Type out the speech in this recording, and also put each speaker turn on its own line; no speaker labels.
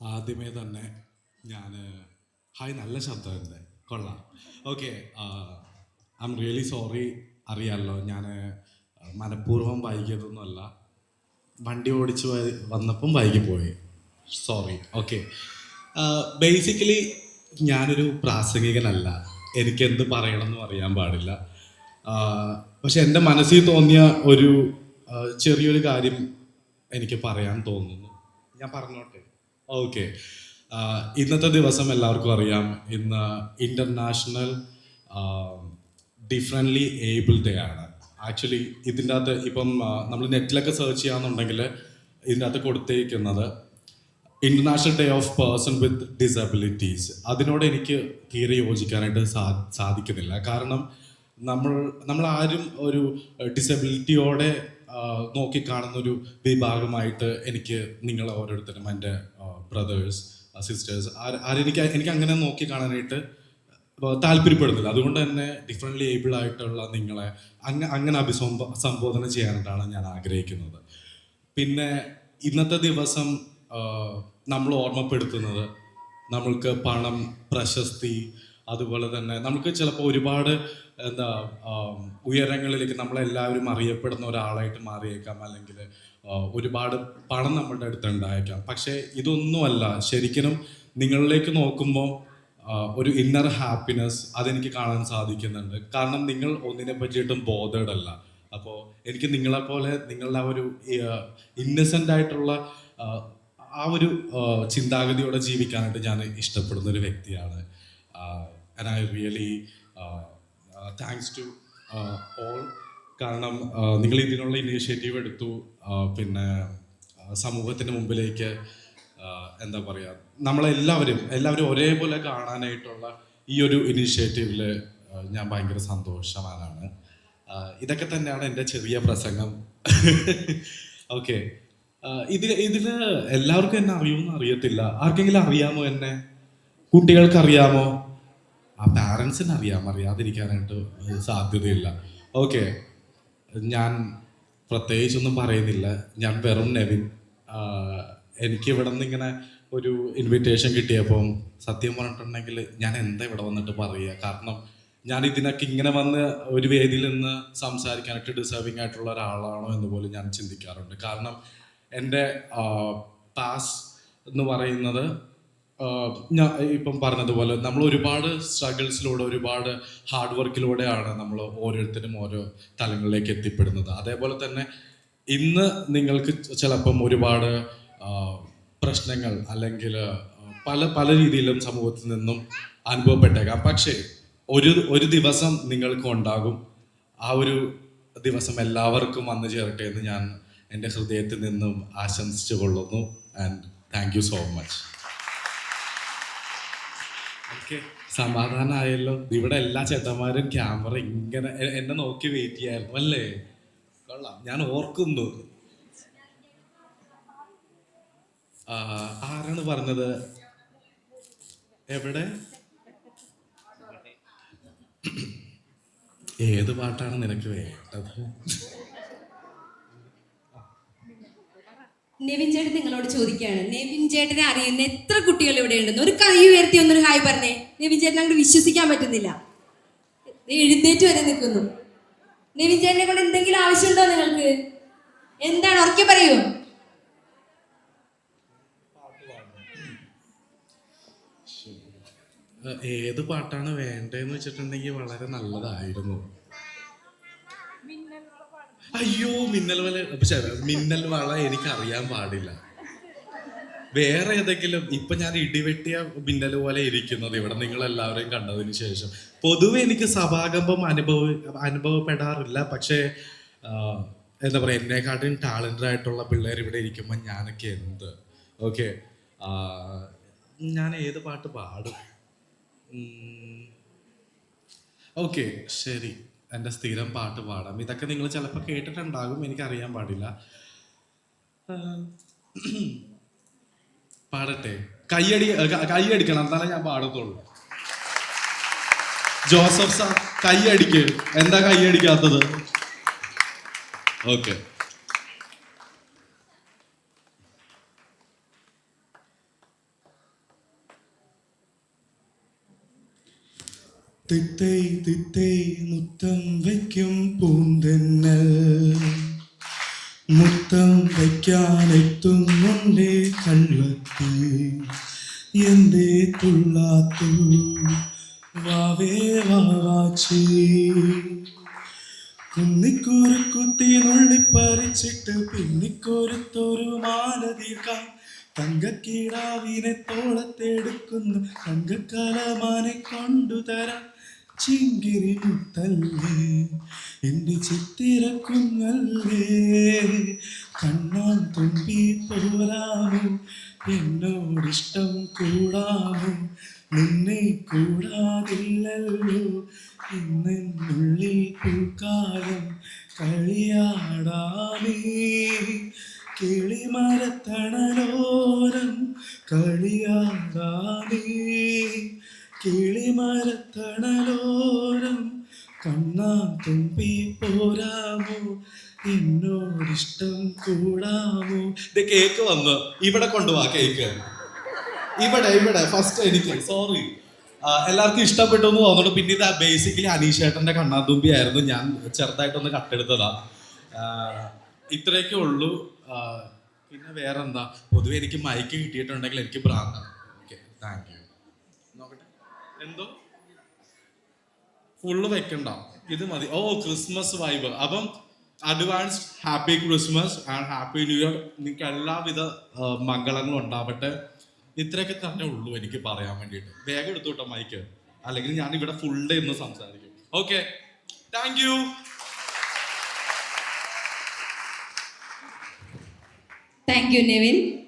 ആദ്യമേ തന്നെ ഞാൻ ഹായ് നല്ല ശബ്ദമുണ്ട് കൊള്ളാം. Okay I'm really sorry അറിയാമല്ലോ ഞാൻ മനഃപൂർവം വൈകിയതൊന്നുമല്ല. വണ്ടി ഓടിച്ച് വന്നപ്പം വൈകി പോയി. സോറി ഓക്കെ ബേസിക്കലി ഞാനൊരു പ്രാസംഗികനല്ല. എനിക്ക് എന്ത് പറയണമെന്നും അറിയാൻ പാടില്ല. പക്ഷെ എന്റെ മനസ്സിൽ തോന്നിയ ഒരു ചെറിയൊരു കാര്യം എനിക്ക് പറയാൻ തോന്നുന്നു. ഞാൻ പറഞ്ഞോട്ടെ? ഓക്കെ ഇന്നത്തെ ദിവസം എല്ലാവർക്കും അറിയാം. ഇന്ന് ഇന്റർനാഷണൽ ഡിഫറെന്റ്ലി ഏബിൾ ഡേ ആണ്. ആക്ച്വലി ഇതിന്റെ അകത്ത് ഇപ്പം നമ്മൾ നെറ്റിലൊക്കെ സെർച്ച് ചെയ്യാന്നുണ്ടെങ്കിൽ ഇതിന്റെ അകത്ത് കൊടുത്തേക്കുന്നത് international day of person with disabilities അതിനോട് എനിക്ക് തീരെ യോജിക്കാനായിട്ട് സാ സാധിക്കുന്നില്ല. കാരണം നമ്മൾ നമ്മൾ ആരും ഒരു ഡിസബിലിറ്റിയോടെ നോക്കിക്കാണുന്ന ഒരു വിഭാഗമായിട്ട് എനിക്ക് നിങ്ങൾ ഓരോരുത്തരും എന്റെ ബ്രദേഴ്സ് സിസ്റ്റേഴ്സ് ആരെനിക്ക് എനിക്ക് അങ്ങനെ നോക്കി കാണാനായിട്ട് താല്പര്യപ്പെടുന്നില്ല. അതുകൊണ്ട് തന്നെ ഡിഫറെന്റ്ലി ഏബിൾ ആയിട്ടുള്ള നിങ്ങളെ അങ്ങ് അങ്ങനെ അഭിസംബ സംബോധന ചെയ്യാനായിട്ടാണ് ഞാൻ ആഗ്രഹിക്കുന്നത്. പിന്നെ ഇന്നത്തെ ദിവസം നമ്മൾ ഓർമ്മപ്പെടുത്തുന്നത് നമ്മൾക്ക് പണം പ്രശസ്തി അതുപോലെ തന്നെ നമുക്ക് ചിലപ്പോൾ ഒരുപാട് എന്താ ഉയരങ്ങളിലേക്ക് നമ്മളെല്ലാവരും അറിയപ്പെടുന്ന ഒരാളായിട്ട് മാറിയേക്കാം. അല്ലെങ്കിൽ ഒരുപാട് പണം നമ്മളുടെ അടുത്ത് ഉണ്ടായേക്കാം. പക്ഷേ ഇതൊന്നുമല്ല. ശരിക്കും നിങ്ങളിലേക്ക് നോക്കുമ്പോൾ ഒരു ഇന്നർ ഹാപ്പിനെസ് അതെനിക്ക് കാണാൻ സാധിക്കുന്നുണ്ട്. കാരണം നിങ്ങൾ ഒന്നിനെ പറ്റിയിട്ടും ബോധേഡ് അപ്പോൾ എനിക്ക് നിങ്ങളെപ്പോലെ നിങ്ങളുടെ ആ ഒരു ഇന്നസെന്റ് ആയിട്ടുള്ള ആ, ഒരു ചിന്താഗതിയോടെ ജീവിക്കാനായിട്ട് ഞാൻ ഇഷ്ടപ്പെടുന്ന ഒരു വ്യക്തിയാണ്. And I really thanks to all കാരണം നിങ്ങൾ ഇതിനുള്ള ഇനീഷ്യേറ്റീവ് എടുത്തു. പിന്നെ സമൂഹത്തിന് മുമ്പിലേക്ക് എന്താ പറയുക നമ്മളെല്ലാവരും എല്ലാവരും ഒരേപോലെ കാണാനായിട്ടുള്ള ഈ ഒരു ഇനീഷ്യേറ്റീവിൽ ഞാൻ ഭയങ്കര സന്തോഷവാനാണ്. ഇതൊക്കെ തന്നെയാണ് എന്റെ ചെറിയ പ്രസംഗം. ഓക്കെ ഇതിൽ ഇതിൽ എല്ലാവർക്കും എന്നെ അറിയുമെന്ന് അറിയത്തില്ല. ആർക്കെങ്കിലും അറിയാമോ എന്നെ? കുട്ടികൾക്ക് അറിയാമോ ആ പാരൻസിന് അറിയാം അറിയാതിരിക്കാനായിട്ട് സാധ്യതയില്ല. ഓക്കെ ഞാൻ പ്രത്യേകിച്ചൊന്നും പറയുന്നില്ല. ഞാൻ വെറും നെവിൻ. എനിക്ക് ഇവിടെ നിന്ന് ഇങ്ങനെ ഒരു ഇൻവിറ്റേഷൻ കിട്ടിയപ്പം സത്യം പറഞ്ഞിട്ടുണ്ടെങ്കിൽ ഞാൻ എന്താ ഇവിടെ വന്നിട്ട് പറയുക? കാരണം ഞാൻ ഇതിനൊക്കെ ഇങ്ങനെ വന്ന് ഒരു വേദിയിൽ നിന്ന് സംസാരിക്കാനായിട്ട് ഡിസേർവിംഗ് ആയിട്ടുള്ള ഒരാളാണോ എന്ന് പോലും ഞാൻ ചിന്തിക്കാറുണ്ട്. കാരണം എന്റെ പാസ് എന്ന് പറയുന്നത് ഞാൻ ഇപ്പം പറഞ്ഞതുപോലെ നമ്മൾ ഒരുപാട് സ്ട്രഗിൾസിലൂടെ ഒരുപാട് ഹാർഡ് വർക്കിലൂടെയാണ് നമ്മൾ ഓരോരുത്തരും ഓരോ തലങ്ങളിലേക്ക് എത്തിപ്പെടുന്നത്. അതേപോലെ തന്നെ ഇന്ന് നിങ്ങൾക്ക് ചിലപ്പം ഒരുപാട് പ്രശ്നങ്ങൾ അല്ലെങ്കിൽ പല പല രീതിയിലും സമൂഹത്തിൽ നിന്നും അനുഭവപ്പെട്ടേക്കാം. പക്ഷേ ഒരു ഒരു ദിവസം നിങ്ങൾക്ക് ഉണ്ടാകും. ആ ഒരു ദിവസം എല്ലാവർക്കും വന്നു ചേരട്ടെ എന്ന് ഞാൻ എന്റെ ഹൃദയത്തിൽ നിന്നും ആശംസിച്ചു കൊള്ളുന്നു and thank you so much സമാധാനമായല്ലോ ഇവിടെ എല്ലാ ചേട്ടന്മാരും ക്യാമറ ഇങ്ങനെ എന്നെ നോക്കി വെയിറ്റ് ചെയ്യായിരുന്നു അല്ലേ? കൊള്ളാം. ഞാൻ ഓർക്കുന്നു. ആരാണ് പറഞ്ഞത്? എവിടെ? ഏത് പാട്ടാണ് നിനക്ക് വേണ്ടത്?
നെവിൻ ചേട്ടൻ നിങ്ങളോട് ചോദിക്കുകയാണ്. നെവിൻ ചേട്ടനെ അറിയുന്ന എത്ര കുട്ടികൾ ഇവിടെ ഉണ്ടെന്ന്. ഒരു കൈ ഉയർത്തി ഒന്നൊരു ഹായ് പറഞ്ഞേ. നെവിൻ ചേട്ടൻ അങ്ങോട്ട് വിശ്വസിക്കാൻ പറ്റുന്നില്ല. എഴുന്നേറ്റ് വരെ നിൽക്കുന്നു. നെവിൻ ചേട്ടനെ കൊണ്ട് എന്തെങ്കിലും ആവശ്യമുണ്ടോ നിങ്ങൾക്ക്? എന്താണ്? ഉറക്കെ പറയൂ.
ഏത് പാട്ടാണ് വേണ്ടതെന്ന് വെച്ചിട്ടുണ്ടെങ്കിൽ വളരെ നല്ലതായിരുന്നു. അയ്യോ മിന്നൽ വല. മിന്നൽ വള എനിക്ക് അറിയാൻ പാടില്ല. വേറെ ഏതെങ്കിലും ഇപ്പൊ ഞാൻ ഇടിവെട്ടിയ മിന്നൽ പോലെ ഇരിക്കുന്നത് ഇവിടെ നിങ്ങൾ എല്ലാവരെയും കണ്ടതിന് ശേഷം. പൊതുവെ എനിക്ക് സഭാകമ്പം അനുഭവ അനുഭവപ്പെടാറില്ല. പക്ഷേ എന്താ പറയാ എന്നെക്കാട്ടും ടാലന്റഡ് ആയിട്ടുള്ള പിള്ളേർ ഇവിടെ ഇരിക്കുമ്പോൾ ഞാനൊക്കെ എന്ത്? ഓക്കെ. ഞാൻ ഏത് പാട്ട് പാടും? ഓക്കെ ശരി. എന്റെ സ്ഥിരം പാട്ട് പാടാം. ഇതൊക്കെ നിങ്ങൾ ചിലപ്പോൾ കേട്ടിട്ടുണ്ടാകും. എനിക്കറിയാൻ പാടില്ല. പാടട്ടെ. കയ്യടി ക- കയ്യടിക്കണം. എന്നാലേ ഞാൻ പാടത്തുള്ളൂ. Joseph sir കയ്യടിക്ക്. എന്താ കയ്യടിക്കാത്തത്? ഓക്കെ. തിത്തൈ തിത്തൈ മുത്തം വയ്ക്കും പൂന്തെന്നൽ. മുത്തം വയ്ക്കാനെത്തുന്നുണ്ടേ കള്ളത്തി എന്തേ തുള്ളാത്തു? വാവേ വാവാച്ചി കുന്നിക്കൂറ് കുത്തി നുള്ളിപ്പറിച്ചിട്ട് പിന്നിക്കോരത്തൊരു മാല തീർക്കാം തങ്കക്കീടാവിനെ തോളത്തെടുക്കുന്നു. തങ്കക്കലമാനെ കൊണ്ടുതരാം. ചിങ്കിരി മുത്തല്ലേ എന്റെ ചിത്തിരക്കുങ്ങല്ലേ കണ്ണാൻ തുമ്പി എന്നോട് ഇഷ്ടം കൂടാനും നിന്നെ കൂടാതില്ലല്ലോ. ഇന്നുള്ളിൽ പൂക്കാലം കളിയാടാമേ. കിളിമരത്തണലോരം കളിയാടാമേ. കിളിമരത്തണലോരം കണ്ണാ തുമ്പി പോരാമോ? എന്നോടിഷ്ടം കൂടാമോ? ഇത് കേക്ക് വന്ന്. ഇവിടെ കൊണ്ടുപോവാ കേക്ക്. ഇവിടെ ഇവിടെ ഫസ്റ്റ് എനിക്ക്. സോറി എല്ലാവർക്കും ഇഷ്ടപ്പെട്ടു എന്ന് തോന്നുന്നു. പിന്നെ ഇത് ബേസിക്കലി അനീഷേട്ടന്റെ കണ്ണാതുമ്പി ആയിരുന്നു. ഞാൻ ചെറുതായിട്ടൊന്ന് കട്ടെടുത്തതാ. ഇത്രയൊക്കെ ഉള്ളൂ. പിന്നെ വേറെന്താ? പൊതുവെ എനിക്ക് മൈക്ക് കിട്ടിയിട്ടുണ്ടെങ്കിൽ എനിക്ക് ഭ്രാന്താണ്. ഓക്കെ താങ്ക് യു എന്തോ? ഫുള്ള് വെക്കണ്ട. ഇത് മതി. ഓ ക്രിസ്മസ് വൈബ്. അപ്പം advance happy Christmas and happy new year നിങ്ങൾക്ക് എല്ലാവിധ മംഗളങ്ങളും ഉണ്ടാവട്ടെ. ഇത്രയൊക്കെ തന്നെ ഉള്ളൂ എനിക്ക് പറയാൻ വേണ്ടിയിട്ട്. വേഗം എടുത്തു മൈക്ക് അല്ലെങ്കിൽ ഞാൻ ഇവിടെ ഫുൾ ഡേ ഇന്ന് സംസാരിക്കും. Okay thank you
thank you Nevin